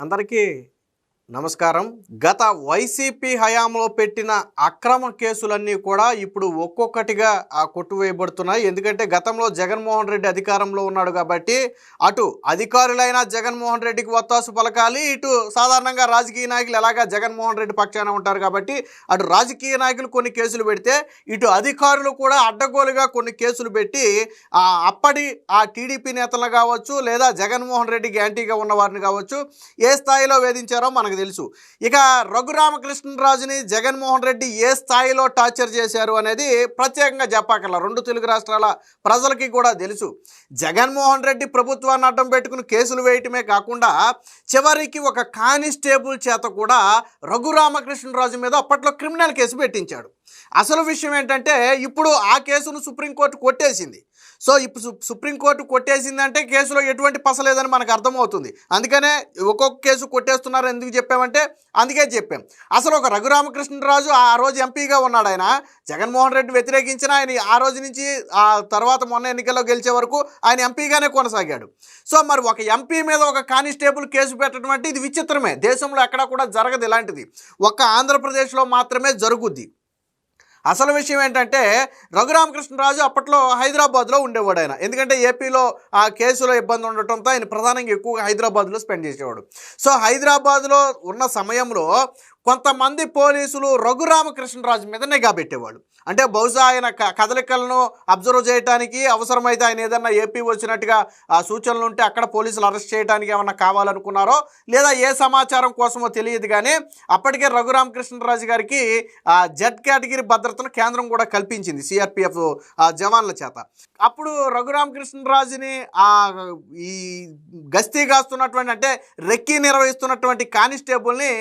అందరికీ నమస్కారం. గత వైసీపీ హయాంలో పెట్టిన అక్రమ కేసులన్నీ కూడా ఇప్పుడు ఒక్కొక్కటిగా ఆ కొట్టువేయబడుతున్నాయి. ఎందుకంటే గతంలో జగన్మోహన్ రెడ్డి అధికారంలో ఉన్నాడు కాబట్టి అటు అధికారులైన జగన్మోహన్ రెడ్డికి ఒత్తాసు పలకాలి ఇటు సాధారణంగా రాజకీయ నాయకులు ఎలాగా జగన్మోహన్ రెడ్డి పక్షాన ఉంటారు కాబట్టి అటు రాజకీయ నాయకులు కొన్ని కేసులు పెడితే ఇటు అధికారులు కూడా అడ్డగోలుగా కొన్ని కేసులు పెట్టి అప్పటి ఆ టీడీపీ నేతలు కావచ్చు లేదా జగన్మోహన్ రెడ్డికి యాంటీగా ఉన్న వారిని కావచ్చు ఏ స్థాయిలో వేధించారో మనకు తెలుసు. ఇక రఘురామకృష్ణరాజుని జగన్మోహన్ రెడ్డి ఏ స్థాయిలో టార్చర్ చేశారు అనేది ప్రత్యేకంగా చెప్పక్కర్ల. రెండు తెలుగు రాష్ట్రాల ప్రజలకి కూడా తెలుసు. జగన్మోహన్ రెడ్డి ప్రభుత్వాన్ని అడ్డం పెట్టుకుని కేసులు వేయటమే కాకుండా చివరికి ఒక కానిస్టేబుల్ చేత కూడా రఘురామకృష్ణరాజు మీద అప్పట్లో క్రిమినల్ కేసు పెట్టించాడు. అసలు విషయం ఏంటంటే ఇప్పుడు ఆ కేసును సుప్రీంకోర్టు కొట్టేసింది. సో ఇప్పుడు సుప్రీంకోర్టు కొట్టేసిందంటే కేసులో ఎటువంటి పసలేదని మనకు అర్థమవుతుంది. అందుకనే ఒక్కొక్క కేసు కొట్టేస్తున్నారు ఎందుకు చెప్పామంటే అందుకే చెప్పాం. అసలు ఒక రఘురామకృష్ణరాజు ఆ రోజు ఎంపీగా ఉన్నాడు ఆయన. జగన్మోహన్ రెడ్డి వ్యతిరేకించిన ఆయన ఆ రోజు నుంచి ఆ తర్వాత మొన్న ఎన్నికల్లో గెలిచే వరకు ఆయన ఎంపీగానే కొనసాగాడు. సో మరి ఒక ఎంపీ మీద ఒక కానిస్టేబుల్ కేసు పెట్టడం అంటే ఇది విచిత్రమే. దేశంలో ఎక్కడా కూడా జరగదు ఇలాంటిది. ఒక్క ఆంధ్రప్రదేశ్లో మాత్రమే జరుగుద్ది. అసలు విషయం ఏంటంటే రఘురామకృష్ణరాజు అప్పట్లో హైదరాబాద్లో ఉండేవాడు ఆయన. ఎందుకంటే ఏపీలో ఆ కేసులో ఇబ్బంది ఉండటంతో ఆయన ప్రధానంగా ఎక్కువగా హైదరాబాద్లో స్పెండ్ చేసేవాడు. సో హైదరాబాద్లో ఉన్న సమయంలో కొంతమంది పోలీసులు రఘురామకృష్ణరాజు మీద నిఘా పెట్టేవాడు అంటే బహుశా ఆయన క- కదలికలను అబ్జర్వ్ చేయడానికి అవసరమైతే ఆయన ఏదన్నా ఏపీ వచ్చినట్టుగా సూచనలు ఉంటే అక్కడ పోలీసులు అరెస్ట్ చేయడానికి ఏమన్నా కావాలనుకున్నారో లేదా ఏ సమాచారం కోసమో తెలియదు కానీ అప్పటికే రఘురామకృష్ణరాజు గారికి ఆ జెడ్ కేటగిరీ భద్రతను కేంద్రం కూడా కల్పించింది సిఆర్పిఎఫ్ జవాన్ల చేత. అప్పుడు రఘురామకృష్ణరాజుని ఆ ఈ గస్తీ కాస్తున్నటువంటి అంటే రెక్కీ నిర్వహిస్తున్నటువంటి కానిస్టేబుల్ని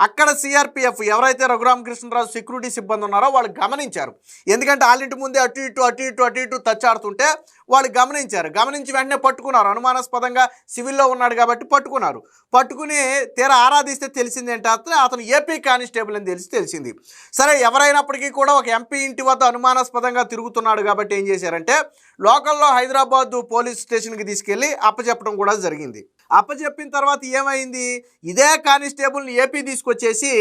అక్కడ సిఆర్పిఎఫ్ ఎవరైతే రఘురామకృష్ణరాజు సెక్యూరిటీ సిబ్బంది ఉన్నారో వాళ్ళు గమనించారు. ఎందుకంటే వాళ్ళింటి ముందే అటు ఇటు అటు ఇటు అటు ఇటు తచ్చాడుతుంటే వాళ్ళు గమనించారు. గమనించి వెంటనే పట్టుకున్నారు. అనుమానాస్పదంగా సివిల్లో ఉన్నాడు కాబట్టి పట్టుకున్నారు. పట్టుకుని తీరా ఆరాధిస్తే తెలిసింది ఏంటంటే అతను ఏపీ కానిస్టేబుల్ అని తెలిసి తెలిసింది. సరే ఎవరైనప్పటికీ కూడా ఒక ఎంపీ ఇంటి వద్ద అనుమానాస్పదంగా తిరుగుతున్నాడు కాబట్టి ఏం చేశారంటే లోకల్లో హైదరాబాద్ పోలీస్ స్టేషన్కి తీసుకెళ్ళి అప్పచెప్పడం కూడా జరిగింది. అప్పచెప్పిన తర్వాత ఏమైంది? ఇదే కానిస్టేబుల్ని ఏపీ తీసుకొచ్చేసి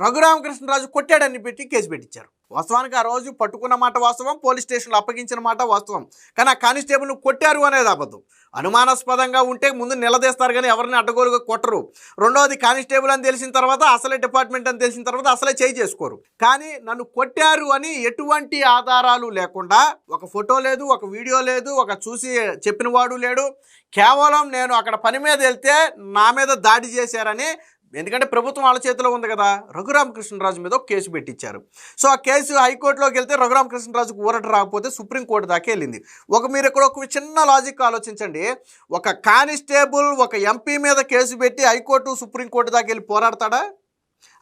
రఘురామకృష్ణరాజు కొట్టాడని పెట్టి కేసు పెట్టించారు. వాస్తవానికి ఆ రోజు పట్టుకున్న మాట వాస్తవం పోలీస్ స్టేషన్లో అప్పగించిన మాట వాస్తవం. కానీ ఆ కానిస్టేబుల్ను కొట్టారు అనేది అబద్ధం. అనుమానాస్పదంగా ఉంటే ముందు నిలదీస్తారు కానీ ఎవరిని అడ్డగోలుగా కొట్టరు. రెండవది కానిస్టేబుల్ అని తెలిసిన తర్వాత అసలే డిపార్ట్మెంట్ అని తెలిసిన తర్వాత అసలే చేయి చేసుకోరు. కానీ నన్ను కొట్టారు అని ఎటువంటి ఆధారాలు లేకుండా ఒక ఫోటో లేదు ఒక వీడియో లేదు ఒక చూసి చెప్పినవాడు లేడు. కేవలం నేను అక్కడ పని మీద వెళ్తే నా మీద దాడి చేశారని ఎందుకంటే ప్రభుత్వం వాళ్ళ చేతిలో ఉంది కదా రఘురామకృష్ణరాజు మీద ఒక కేసు పెట్టించారు. సో ఆ కేసు హైకోర్టులోకి వెళ్తే రఘురామకృష్ణరాజుకు ఊరట రాకపోతే సుప్రీంకోర్టు దాకా వెళ్ళింది. ఒక మీరు ఇక్కడ ఒక చిన్న లాజిక్ ఆలోచించండి. ఒక కానిస్టేబుల్ ఒక ఎంపీ మీద కేసు పెట్టి హైకోర్టు సుప్రీంకోర్టు దాకా వెళ్ళి పోరాడతాడా?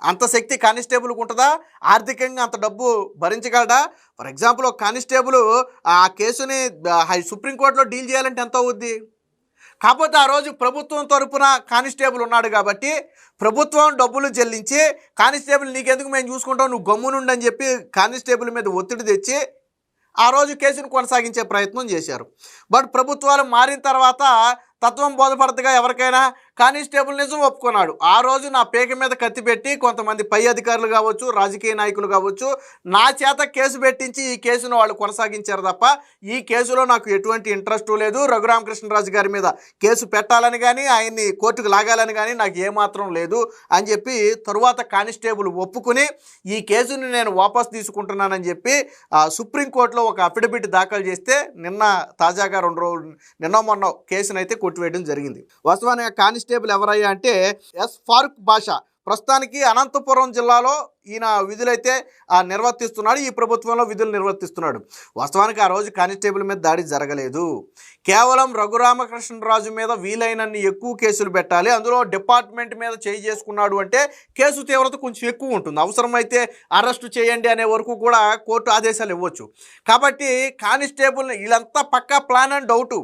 అంత శక్తి కానిస్టేబుల్కి ఉంటుందా? ఆర్థికంగా అంత డబ్బు భరించగలడా? ఫర్ ఎగ్జాంపుల్ ఒక కానిస్టేబుల్ ఆ కేసుని సుప్రీంకోర్టులో డీల్ చేయాలంటే ఎంత అవుద్ది. కాకపోతే ఆ రోజు ప్రభుత్వం తరపున కానిస్టేబుల్ ఉన్నాడు కాబట్టి ప్రభుత్వం డబ్బులు చెల్లించి కానిస్టేబుల్ నీకెందుకు మేము చూసుకుంటాం నువ్వు గమ్మునుండని చెప్పి కానిస్టేబుల్ మీద ఒత్తిడి తెచ్చి ఆ రోజు కేసును కొనసాగించే ప్రయత్నం చేశారు. బట్ ప్రభుత్వాలు మారిన తర్వాత తత్వం బోధపడతగా ఎవరికైనా కానిస్టేబుల్ నిజం ఒప్పుకున్నాడు. ఆ రోజు నా పేక మీద కత్తి పెట్టి కొంతమంది పై అధికారులు కావచ్చు రాజకీయ నాయకులు కావచ్చు నా చేత కేసు పెట్టించి ఈ కేసును వాళ్ళు కొనసాగించారు తప్ప ఈ కేసులో నాకు ఎటువంటి ఇంట్రెస్ట్ లేదు. రఘురామకృష్ణరాజు గారి మీద కేసు పెట్టాలని కానీ ఆయన్ని కోర్టుకు లాగాలని కానీ నాకు ఏమాత్రం లేదు అని చెప్పి తరువాత కానిస్టేబుల్ ఒప్పుకుని ఈ కేసుని నేను వాపస్ తీసుకుంటున్నానని చెప్పి ఆ, సుప్రీంకోర్టులో ఒక అఫిడవిట్ దాఖలు చేస్తే నిన్న తాజాగా రెండు రోజులు నిన్న మొన్న కేసునైతే కొట్టివేయడం జరిగింది. వాస్తవానికి కానిస్టేబుల్ ఎవరయ్యా అంటే ఎస్ ఫారూక్ బాషా. ప్రస్తుతానికి అనంతపురం జిల్లాలో ఈయన విధులైతే నిర్వర్తిస్తున్నాడు. ఈ ప్రభుత్వంలో విధులు నిర్వర్తిస్తున్నాడు. వాస్తవానికి ఆ రోజు కానిస్టేబుల్ మీద దాడి జరగలేదు. కేవలం రఘురామకృష్ణరాజు మీద వీలైనన్ని ఎక్కువ కేసులు పెట్టాలి. అందులో డిపార్ట్మెంట్ మీద చేయి చేసుకున్నాడు అంటే కేసు తీవ్రత కొంచెం ఎక్కువ ఉంటుంది. అవసరమైతే అరెస్టు చేయండి అనే వరకు కూడా కోర్టు ఆదేశాలు ఇవ్వచ్చు. కాబట్టి కానిస్టేబుల్ వీళ్ళంతా పక్కా ప్లాన్ అండ్ డౌటు.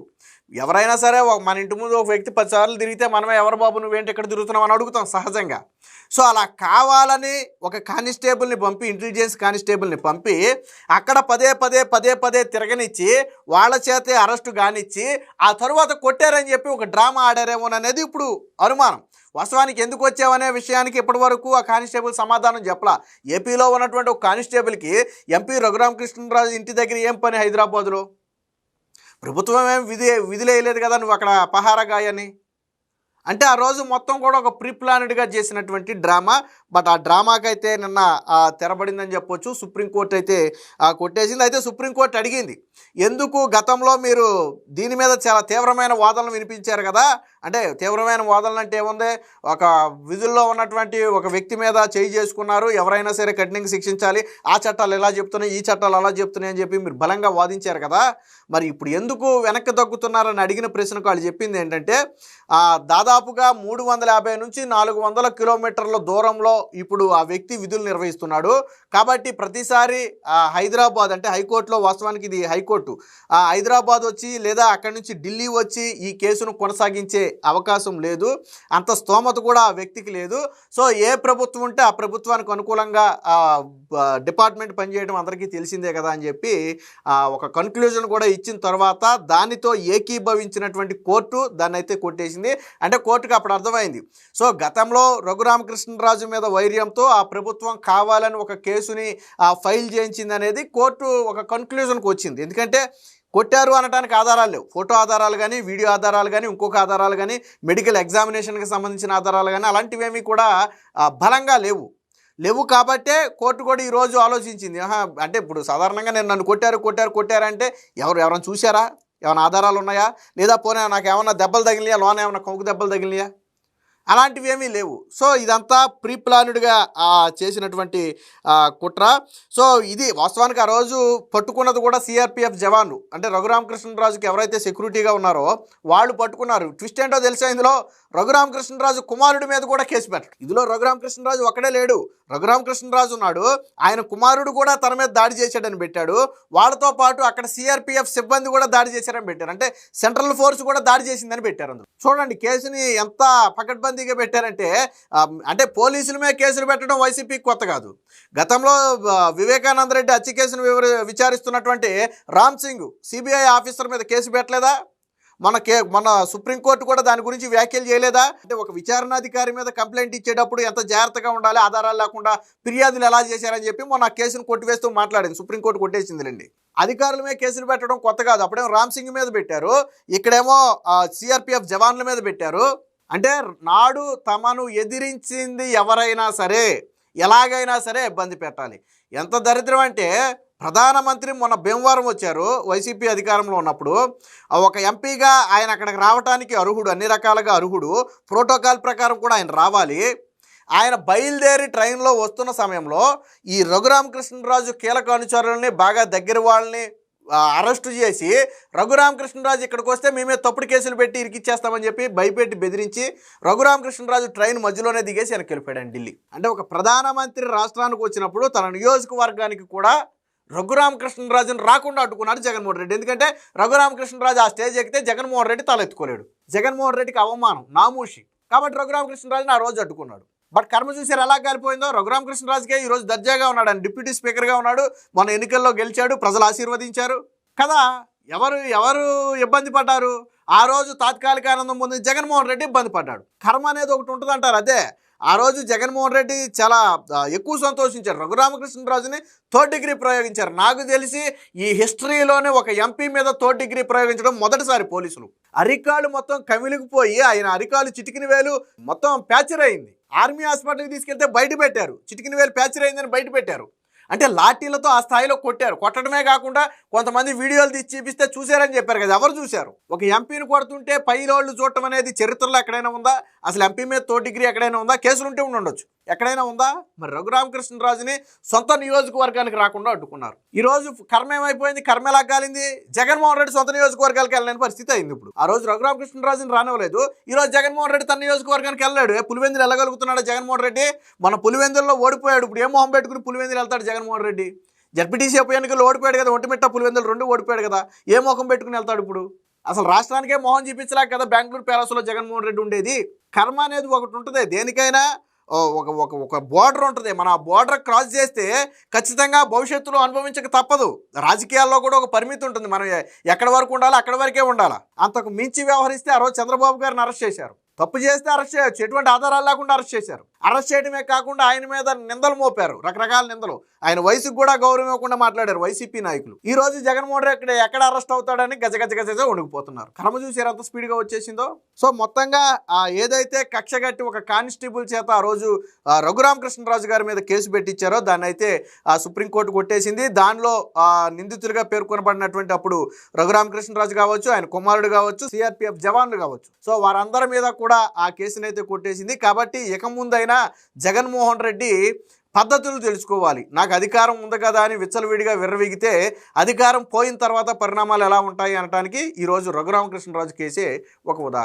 ఎవరైనా సరే మన ఇంటి ముందు ఒక వ్యక్తి పదిసార్లు తిరిగితే మనమే ఎవరు బాబు నువ్వేంటి ఇక్కడ తిరుగుతున్నావు? అని అడుగుతాం సహజంగా. సో అలా కావాలని ఒక కానిస్టేబుల్ని పంపి ఇంటెలిజెన్స్ కానిస్టేబుల్ని పంపి అక్కడ పదే పదే పదే పదే తిరగనిచ్చి వాళ్ళ చేతే అరెస్టు కానిచ్చి ఆ తరువాత కొట్టారని చెప్పి ఒక డ్రామా ఆడారేమోననేది ఇప్పుడు అనుమానం. వాస్తవానికి ఎందుకు వచ్చావనే విషయానికి ఇప్పటి వరకు ఆ కానిస్టేబుల్ సమాధానం చెప్పలా. ఏపీలో ఉన్నటువంటి ఒక కానిస్టేబుల్కి ఎంపీ రఘురామకృష్ణరాజు ఇంటి దగ్గర ఏం పని హైదరాబాదులో? ప్రభుత్వం ఏం విధి విధులేయలేదు కదా నువ్వు అక్కడ పహారగాయని? అంటే ఆ రోజు మొత్తం కూడా ఒక ప్రీప్లానెడ్గా చేసినటువంటి డ్రామా. బట్ ఆ డ్రామాకి అయితే నిన్న తెరబడిందని చెప్పొచ్చు. సుప్రీంకోర్టు అయితే కొట్టేసింది. అయితే సుప్రీంకోర్టు అడిగింది ఎందుకు గతంలో మీరు దీని మీద చాలా తీవ్రమైన వాదనలు వినిపించారు కదా? అంటే తీవ్రమైన వాదనలు అంటే ఏముంది? ఒక విధుల్లో ఉన్నటువంటి ఒక వ్యక్తి మీద చేయి చేసుకున్నారు. ఎవరైనా సరే కఠినంగా శిక్షించాలి. ఆ చట్టాలు ఎలా చెప్తున్నాయి? ఈ చట్టాలు అలా చెప్తున్నాయి అని చెప్పి మీరు బలంగా వాదించారు కదా? మరి ఇప్పుడు ఎందుకు వెనక్కి తగ్గుతున్నారని అడిగిన ప్రశ్నకు వాళ్ళు చెప్పింది ఏంటంటే దాదాపు దాదాపుగా మూడు వందల యాభై నుంచి నాలుగు వందల కిలోమీటర్ల దూరంలో ఇప్పుడు ఆ వ్యక్తి విధులు నిర్వహిస్తున్నాడు. కాబట్టి ప్రతిసారి హైదరాబాద్ అంటే హైకోర్టులో వాస్తవానికి ఇది హైకోర్టు. హైదరాబాద్ వచ్చి లేదా అక్కడి నుంచి ఢిల్లీ వచ్చి ఈ కేసును కొనసాగించే అవకాశం లేదు. అంత స్తోమత కూడా ఆ వ్యక్తికి లేదు. సో ఏ ప్రభుత్వం ఉంటే ఆ ప్రభుత్వానికి అనుకూలంగా డిపార్ట్మెంట్ పనిచేయడం అందరికీ తెలిసిందే కదా అని చెప్పి ఒక కన్క్లూజన్ కూడా ఇచ్చిన తర్వాత దానితో ఏకీభవించినటువంటి కోర్టు దాన్ని అయితే కొట్టేసింది. అంటే కోర్టుకు అప్పుడు అర్థమైంది. సో గతంలో రఘురామకృష్ణరాజు మీద వైర్యంతో ఆ ప్రభుత్వం కావాలని ఒక కేసుని ఆ, ఫైల్ చేయించింది అనేది కోర్టు ఒక కన్క్లూజన్కి వచ్చింది. ఎందుకంటే కొట్టారు అనడానికి ఆధారాలు లేవు. ఫోటో ఆధారాలు కానీ వీడియో ఆధారాలు కానీ ఇంకొక ఆధారాలు కానీ మెడికల్ ఎగ్జామినేషన్కి సంబంధించిన ఆధారాలు కానీ అలాంటివేమీ కూడా బలంగా లేవు. లేవు కాబట్టే కోర్టు కూడా ఈరోజు ఆలోచించింది. ఆహా అంటే ఇప్పుడు సాధారణంగా నేను నన్ను కొట్టారు కొట్టారు కొట్టారంటే ఎవరు ఎవరైనా చూశారా? ఏమైనా ఆధారాలు ఉన్నాయా? లేదా పోనీ నాకు ఏమైనా దెబ్బలు తగిలినాయా? లోన ఏమైనా కొంగు దెబ్బలు తగిలినాయా? అలాంటివి ఏమీ లేవు. సో ఇదంతా ప్రీ ప్లానుడ్గా చేసినటువంటి కుట్ర. సో ఇది వాస్తవానికి ఆ రోజు పట్టుకున్నది కూడా సిఆర్పిఎఫ్ జవాన్లు. అంటే రఘురామకృష్ణరాజుకి ఎవరైతే సెక్యూరిటీగా ఉన్నారో వాళ్ళు పట్టుకున్నారు. ట్విస్ట్ ఏంటో తెలుసా ఇందులో? రఘురామకృష్ణరాజు కుమారుడి మీద కూడా కేసు పెట్టారు ఇందులో రఘురామకృష్ణరాజు ఒక్కడే లేడు. రఘురామకృష్ణరాజు ఉన్నాడు. ఆయన కుమారుడు కూడా తన మీద దాడి చేశాడని పెట్టాడు. వాళ్ళతో పాటు అక్కడ సిఆర్పిఎఫ్ సిబ్బంది కూడా దాడి చేశారని పెట్టారు. అంటే సెంట్రల్ ఫోర్స్ కూడా దాడి చేసిందని పెట్టారు అందులో. చూడండి కేసుని ఎంత పకడ్బందీగా పెట్టారంటే అంటే పోలీసుల మీద కేసులు పెట్టడం వైసీపీకి కొత్త కాదు. గతంలో వివేకానంద రెడ్డి హత్య కేసును విచారిస్తున్నటువంటి రామ్ సింగ్ సిబిఐ ఆఫీసర్ మీద కేసు పెట్టలేదా? మన కే మన సుప్రీంకోర్టు కూడా దాని గురించి వ్యాఖ్యలు చేయలేదా? అంటే ఒక విచారణాధికారి మీద కంప్లైంట్ ఇచ్చేటప్పుడు ఎంత జాగ్రత్తగా ఉండాలి ఆధారాలు లేకుండా ఫిర్యాదులు ఎలా చేశారని చెప్పి మొన్న కేసును కొట్టివేస్తూ మాట్లాడింది. సుప్రీంకోర్టు కొట్టేసిందిలేండి అధికారుల మీద కేసులు పెట్టడం కొత్త కాదు. అప్పుడేమో రామ్ సింగ్ మీద పెట్టారు. ఇక్కడేమో సిఆర్పిఎఫ్ జవాన్ల మీద పెట్టారు. అంటే నాడు తమను ఎదిరించింది ఎవరైనా సరే ఎలాగైనా సరే ఇబ్బంది పెట్టాలి. ఎంత దరిద్రం అంటే ప్రధానమంత్రి మొన్న భీమవరం వచ్చారు వైసీపీ అధికారంలో ఉన్నప్పుడు. ఒక ఎంపీగా ఆయన అక్కడికి రావడానికి అర్హుడు అన్ని రకాలుగా అర్హుడు. ప్రోటోకాల్ ప్రకారం కూడా ఆయన రావాలి. ఆయన బయలుదేరి ట్రైన్లో వస్తున్న సమయంలో ఈ రఘురామకృష్ణరాజు కీలక అనుచరులని బాగా దగ్గర వాళ్ళని అరెస్టు చేసి రఘురామకృష్ణరాజు ఇక్కడికి వస్తే మేమే తప్పుడు కేసులు పెట్టి ఇరికిచ్చేస్తామని చెప్పి భయపెట్టి బెదిరించి రఘురామకృష్ణరాజు ట్రైన్ మధ్యలోనే దిగేసి వెనక్కి వెళ్ళిపోయాడు ఢిల్లీ. అంటే ఒక ప్రధానమంత్రి రాష్ట్రానికి వచ్చినప్పుడు తన నియోజకవర్గానికి కూడా రఘురామకృష్ణరాజును రాకుండా అడ్డుకున్నాడు జగన్మోహన్ రెడ్డి. ఎందుకంటే రఘురామకృష్ణరాజు ఆ స్టేజ్ ఎక్కితే జగన్మోహన్ రెడ్డి తలెత్తుకోలేడు. జగన్మోహన్ రెడ్డికి అవమానం నామూషి. కాబట్టి రఘురామకృష్ణరాజుని ఆ రోజు అడ్డుకున్నాడు. బట్ కర్మ చూసారు ఎలా కాలిపోయిందో? రఘురామకృష్ణరాజుకే ఈ రోజు దర్జాగా ఉన్నాడు ఆయన డిప్యూటీ స్పీకర్గా ఉన్నాడు. మన ఎన్నికల్లో గెలిచాడు ప్రజలు ఆశీర్వదించారు. కదా ఎవరు ఎవరు ఇబ్బంది పడ్డారు? ఆ రోజు తాత్కాలిక ఆనందం పొందిన జగన్మోహన్ రెడ్డి ఇబ్బంది పడ్డాడు. కర్మ అనేది ఒకటి ఉంటుంది అంటారు అదే. ఆ రోజు జగన్మోహన్ రెడ్డి చాలా ఎక్కువ సంతోషించారు. రఘురామకృష్ణరాజుని థర్డ్ డిగ్రీ ప్రయోగించారు. నాకు తెలిసి ఈ హిస్టరీలోనే ఒక ఎంపీ మీద థర్డ్ డిగ్రీ ప్రయోగించడం మొదటిసారి పోలీసులు. అరికాలు మొత్తం కమిలిగిపోయి ఆయన అరికాలు చిటికిన వేలు మొత్తం ప్యాచర్ అయింది. ఆర్మీ హాస్పిటల్కి తీసుకెళ్తే బయట పెట్టారు. చిటికిన వేలు ప్యాచర్ అయిందని బయట పెట్టారు. అంటే లాఠీలతో ఆ స్థాయిలో కొట్టారు. కొట్టడమే కాకుండా కొంతమంది వీడియోలు తీసి చూపిస్తే చూశారని చెప్పారు కదా ఎవరు చూశారు? ఒక ఎంపీని కొడుతుంటే పైలోళ్ళు చూడటం అనేది చరిత్రలో ఎక్కడైనా ఉందా? అసలు ఎంపీ మీద తో డిగ్రీ ఎక్కడైనా ఉందా? కేసులు ఉంటే ఉండి ఉండొచ్చు ఎక్కడైనా ఉందా? మరి రఘురామకృష్ణరాజుని సొంత నియోజకవర్గానికి రాకుండా అడ్డుకున్నారు. ఈరోజు కర్మ ఏమైపోయింది? కర్మ ఎలా కాలింది? జగన్మోహన్ రెడ్డి సొంత నియోజకవర్గాలకు వెళ్ళలేని పరిస్థితి అయింది ఇప్పుడు. ఆ రోజు రఘురామకృష్ణరాజుని రానివ్వలేదు. ఈ రోజు జగన్మోహన్ రెడ్డి తన నియోజకవర్గానికి వెళ్ళాడు పులివెందులు వెళ్ళగలుగుతున్నాడు జగన్మోహన్ రెడ్డి? మన పులివెందుల్లో ఓడిపోయాడు ఇప్పుడు. ఏ మొహం పెట్టుకుని పులివెందులు వెళ్తాడు జగన్మోహన్ రెడ్డి? జడ్పీటీసీ ఉప ఎన్నికల్లో ఓడిపోయాడు కదా ఒంటిమిట్ట పులివెందులు రెండు ఓడిపోయాడు కదా ఏ మొహం పెట్టుకుని వెళ్తాడు ఇప్పుడు? అసలు రాష్ట్రానికే మోహన్ చూపించలేక కదా బెంగళూరు ప్యాలెస్లో జగన్మోహన్ రెడ్డి ఉండేది? కర్మ అనేది ఒకటి ఉంటుంది. దేనికైనా ఒక ఒక ఒక బోర్డర్ ఉంటుంది. మన ఆ బోర్డర్ క్రాస్ చేస్తే ఖచ్చితంగా భవిష్యత్తులో అనుభవించక తప్పదు. రాజకీయాల్లో కూడా ఒక పరిమితి ఉంటుంది. మనం ఎక్కడి వరకు ఉండాలి అక్కడి వరకే ఉండాలి. అంతకు మించి వ్యవహరిస్తే ఆ రోజు చంద్రబాబు గారిని అరెస్ట్ చేశారు. తప్పు చేస్తే అరెస్ట్ చేయొచ్చు. ఎటువంటి ఆధారాలు లేకుండా అరెస్ట్ చేశారు. అరెస్ట్ చేయడమే కాకుండా ఆయన మీద నిందలు మోపారు రకరకాల నిందలు. ఆయన వయసుకు కూడా గౌరవం ఇవ్వకుండా మాట్లాడారు వైసీపీ నాయకులు. ఈ రోజు జగన్మోహన్ రెడ్డి ఇక్కడ ఎక్కడ అరెస్ట్ అవుతాడని గజ గజ గజ వణికిపోతున్నారు. కర్మ చూసారు ఎంత స్పీడ్గా వచ్చేసిందో? సో మొత్తంగా ఆ ఏదైతే కక్ష కట్టి ఒక కానిస్టేబుల్ చేత ఆ రోజు ఆ, రఘురామకృష్ణరాజు గారి మీద కేసు పెట్టించారో దాన్ని అయితే ఆ సుప్రీంకోర్టు కొట్టేసింది. దానిలో ఆ, నిందితులుగా పేర్కొనబడినటువంటి అప్పుడు రఘురామకృష్ణరాజు కావచ్చు ఆయన కుమారుడు కావచ్చు సిఆర్పిఎఫ్ జవాన్లు కావచ్చు. సో వారందరి మీద కూడా ఆ కేసుని అయితే కొట్టేసింది. కాబట్టి ఇక ముందైనా జగన్మోహన్ రెడ్డి పద్ధతులు తెలుసుకోవాలి. నాకు అధికారం ఉంది కదా అని విచ్చలవిడిగా విర్రవీగితే అధికారం పోయిన తర్వాత పరిణామాలు ఎలా ఉంటాయి అనడానికి ఈరోజు రఘురామకృష్ణరాజు కేసే ఒక ఉదాహరణ.